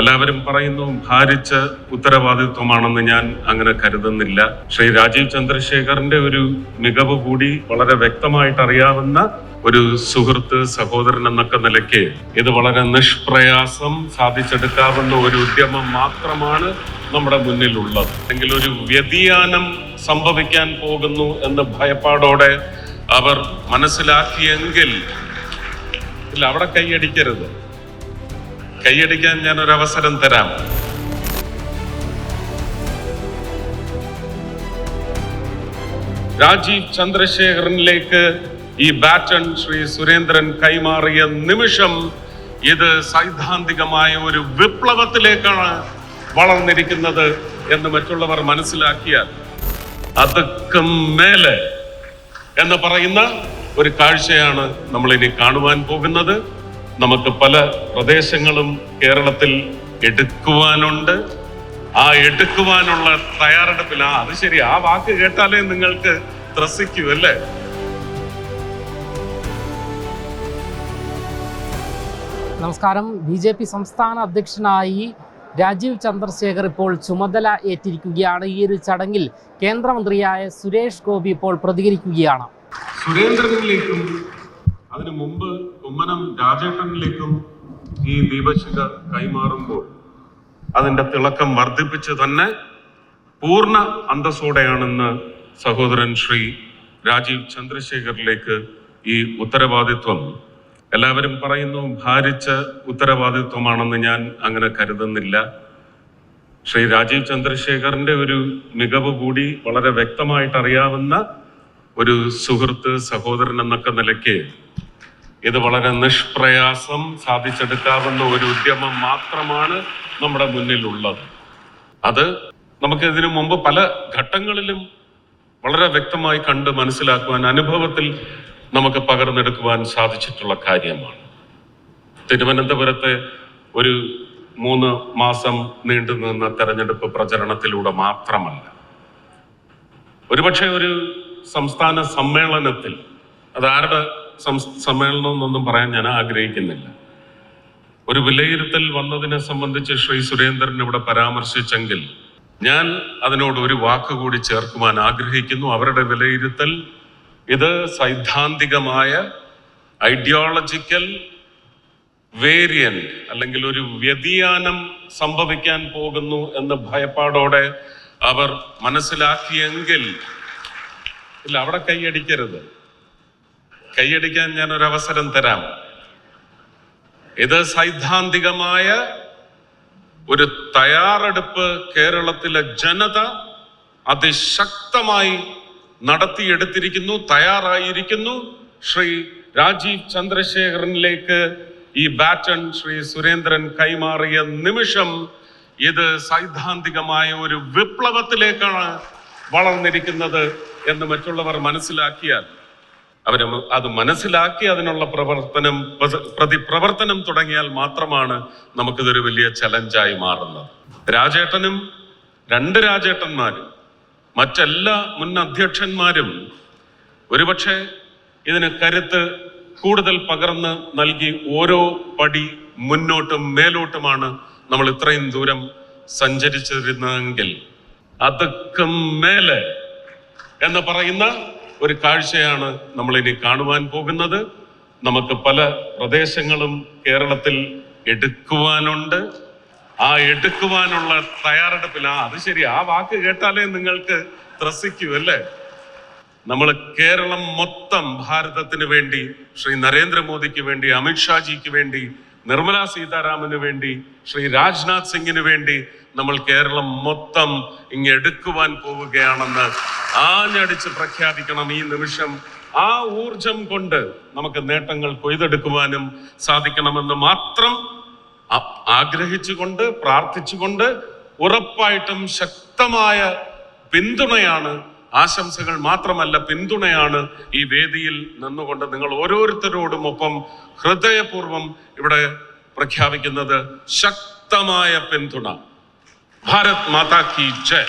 എല്ലാവരും പറയുന്നു ഭാരിച്ച ഉത്തരവാദിത്വമാണെന്ന് ഞാൻ അങ്ങനെ കരുതുന്നില്ല. ശ്രീ രാജീവ് ചന്ദ്രശേഖറിന്റെ ഒരു മികവ് കൂടി വളരെ വ്യക്തമായിട്ട് അറിയാവുന്ന ഒരു സുഹൃത്ത് സഹോദരൻ എന്നൊക്കെ നിലയ്ക്ക് ഇത് വളരെ നിഷ്പ്രയാസം സാധിച്ചെടുക്കാവുന്ന ഒരു ഉദ്യമം മാത്രമാണ് നമ്മുടെ മുന്നിലുള്ളത്. അല്ലെങ്കിൽ ഒരു വ്യതിയാനം സംഭവിക്കാൻ പോകുന്നു എന്ന് ഭയപ്പാടോടെ അവർ മനസ്സിലാക്കിയെങ്കിൽ ഇല്ല അവിടെ കൈയടിക്കരുത്. കൈയടിക്കാൻ ഞാൻ ഒരു അവസരം തരാം. രാജീവ് ചന്ദ്രശേഖരനിലേക്ക് ഈ ബാറ്റൺ ശ്രീ സുരേന്ദ്രൻ കൈമാറിയ നിമിഷം ഇത് സൈദ്ധാന്തികമായ ഒരു വിപ്ലവത്തിലേക്കാണ് വളർന്നിരിക്കുന്നത് എന്ന് മറ്റുള്ളവർ മനസ്സിലാക്കിയാൽ അതൊക്കെ മേലെ എന്ന് പറയുന്ന ഒരു കാഴ്ചയാണ് നമ്മൾ ഇനി കാണുവാൻ പോകുന്നത്. നമുക്ക് പല പ്രദേശങ്ങളും കേരളത്തിൽ എടുക്കുവാനുണ്ട്. ആ എടുക്കുവാനുള്ള തയ്യാറെടുപ്പിൽ ആ അത് ശരി ആ വാക്ക് കേട്ടാലേ നിങ്ങൾക്ക് ത്രസിക്കൂ അല്ലേ? നമസ്കാരം. ബി ജെ പി സംസ്ഥാന അധ്യക്ഷനായി രാജീവ് ചന്ദ്രശേഖർ ഇപ്പോൾ ചുമതല ഏറ്റിരിക്കുകയാണ്. ഈ ഒരു ചടങ്ങിൽ കേന്ദ്രമന്ത്രിയായ സുരേഷ് ഗോപി ഇപ്പോൾ പ്രതികരിക്കുകയാണ്. സുരേന്ദ്രനിലേക്കും അതിനു മുമ്പ് കുമ്മനം രാജേട്ടനിലേക്കും ഈ ദീപശിഖ കൈമാറുമ്പോൾ അതിന്റെ തിളക്കം വർദ്ധിപ്പിച്ച് തന്നെ പൂർണ അന്തസ്സോടെയാണെന്ന് സഹോദരൻ ശ്രീ രാജീവ് ചന്ദ്രശേഖറിലേക്ക് ഈ ഉത്തരവാദിത്വം എല്ലാവരും പറയുന്നു ഭാരിച്ച ഉത്തരവാദിത്വമാണെന്ന് ഞാൻ അങ്ങനെ കരുതുന്നില്ല. ശ്രീ രാജീവ് ചന്ദ്രശേഖറിന്റെ ഒരു മികവ് കൂടി വളരെ വ്യക്തമായിട്ട് അറിയാവുന്ന ഒരു സുഹൃത്ത് സഹോദരൻ എന്നൊക്കെ നിലയ്ക്ക് ഇത് വളരെ നിഷ്പ്രയാസം സാധിച്ചെടുക്കാവുന്ന ഒരു ഉദ്യമം മാത്രമാണ് നമ്മുടെ മുന്നിലുള്ളത്. അത് നമുക്ക് ഇതിനു മുമ്പ് പല ഘട്ടങ്ങളിലും വളരെ വ്യക്തമായി കണ്ട് മനസ്സിലാക്കുവാൻ അനുഭവത്തിൽ നമുക്ക് പകർന്നെടുക്കുവാൻ സാധിച്ചിട്ടുള്ള കാര്യമാണ്. തിരുവനന്തപുരത്തെ ഒരു മൂന്ന് മാസം നീണ്ടു നിന്ന തെരഞ്ഞെടുപ്പ് പ്രചരണത്തിലൂടെ മാത്രമല്ല ഒരുപക്ഷെ ഒരു സംസ്ഥാന സമ്മേളനത്തിൽ അത് ആരുടെ സം- സമ്മേളനം എന്നൊന്നും പറയാൻ ഞാൻ ആഗ്രഹിക്കുന്നില്ല. ഒരു വിലയിരുത്തൽ വന്നതിനെ സംബന്ധിച്ച് ശ്രീ സുരേന്ദ്രൻ ഇവിടെ പരാമർശിച്ചെങ്കിൽ ഞാൻ അതിനോട് ഒരു വാക്ക് കൂടി ചേർക്കുവാൻ ആഗ്രഹിക്കുന്നു. അവരുടെ വിലയിരുത്തൽ ഇത് സൈദ്ധാന്തികമായ ഐഡിയോളജിക്കൽ വേരിയന്റ് അല്ലെങ്കിൽ ഒരു വ്യതിയാനം സംഭവിക്കാൻ പോകുന്നു എന്ന് ഭയപ്പാടോടെ അവർ മനസ്സിലാക്കിയെങ്കിൽ ഇല്ല അവിടെ കൈയടിക്കരുത്. കൈയടിക്കാൻ ഞാൻ ഒരു അവസരം തരാം. ഇത് സൈദ്ധാന്തികമായ ഒരു തയ്യാറെടുപ്പ് കേരളത്തിലെ ജനത അതിശക്തമായി നടത്തിയെടുത്തിരിക്കുന്നു തയ്യാറായിരിക്കുന്നു. ശ്രീ രാജീവ് ചന്ദ്രശേഖരനിലേക്ക് ഈ ബാറ്റൺ ശ്രീ സുരേന്ദ്രൻ കൈമാറിയ നിമിഷം ഇത് സൈദ്ധാന്തികമായ ഒരു വിപ്ലവത്തിലേക്കാണ് വളർന്നിരിക്കുന്നത് എന്ന് മറ്റുള്ളവർ മനസ്സിലാക്കിയാൽ അവർ മ- അത് മനസ്സിലാക്കി അതിനുള്ള പ്രവർത്തനം പ്രതി- പ്രതി പ്രവർത്തനം തുടങ്ങിയാൽ മാത്രമാണ് നമുക്കിതൊരു വലിയ ചലഞ്ചായി മാറുന്നത്. രാജേട്ടനും രണ്ട് രാജേട്ടന്മാരും മറ്റെല്ലാ മുൻ അധ്യക്ഷന്മാരും ഒരുപക്ഷെ ഇതിന് കരുത്ത് കൂടുതൽ പകർന്ന് നൽകി ഓരോ പടി മുന്നോട്ടും മേലോട്ടുമാണ് നമ്മൾ ഇത്രയും ദൂരം സഞ്ചരിച്ചിരുന്നതെങ്കിൽ അതൊക്കെ മേലെ എന്ന് പറയുന്ന ഒരു കാഴ്ചയാണ് നമ്മളിനി കാണുവാൻ പോകുന്നത്. നമുക്ക് പല പ്രദേശങ്ങളും കേരളത്തിൽ എടുക്കുവാനുണ്ട്. ആ എടുക്കുവാനുള്ള തയ്യാറെടുപ്പിൽ ആ അത് ശരി ആ വാക്ക് കേട്ടാലേ നിങ്ങൾക്ക് ത്രസിക്കൂ അല്ലേ? നമ്മൾ കേരളം മൊത്തം ഭാരതത്തിന് വേണ്ടി ശ്രീ നരേന്ദ്രമോദിക്ക് വേണ്ടി അമിത്ഷാജിക്ക് വേണ്ടി നിർമ്മലാ സീതാരാമന് വേണ്ടി ശ്രീ രാജ്നാഥ് സിംഗിന് വേണ്ടി നമ്മൾ കേരളം മൊത്തം ഇങ്ങ് എടുക്കുവാൻ പോവുകയാണെന്ന് ആഞ്ഞടിച്ച് പ്രഖ്യാപിക്കണം ഈ നിമിഷം. ആ ഊർജം കൊണ്ട് നമുക്ക് നേട്ടങ്ങൾ കൊയ്തെടുക്കുവാനും സാധിക്കണമെന്ന് മാത്രം ആഗ്രഹിച്ചുകൊണ്ട് പ്രാർത്ഥിച്ചുകൊണ്ട് ഉറപ്പായിട്ടും ശക്തമായ പിന്തുണയാണ് ആശംസകൾ മാത്രമല്ല പിന്തുണയാണ് ഈ വേദിയിൽ നിന്നുകൊണ്ട് നിങ്ങൾ ഓരോരുത്തരോടും ഒപ്പം ഹൃദയപൂർവം ഇവിടെ പ്രഖ്യാപിക്കുന്നത് ശക്തമായ പിന്തുണ. भारत माता की जय।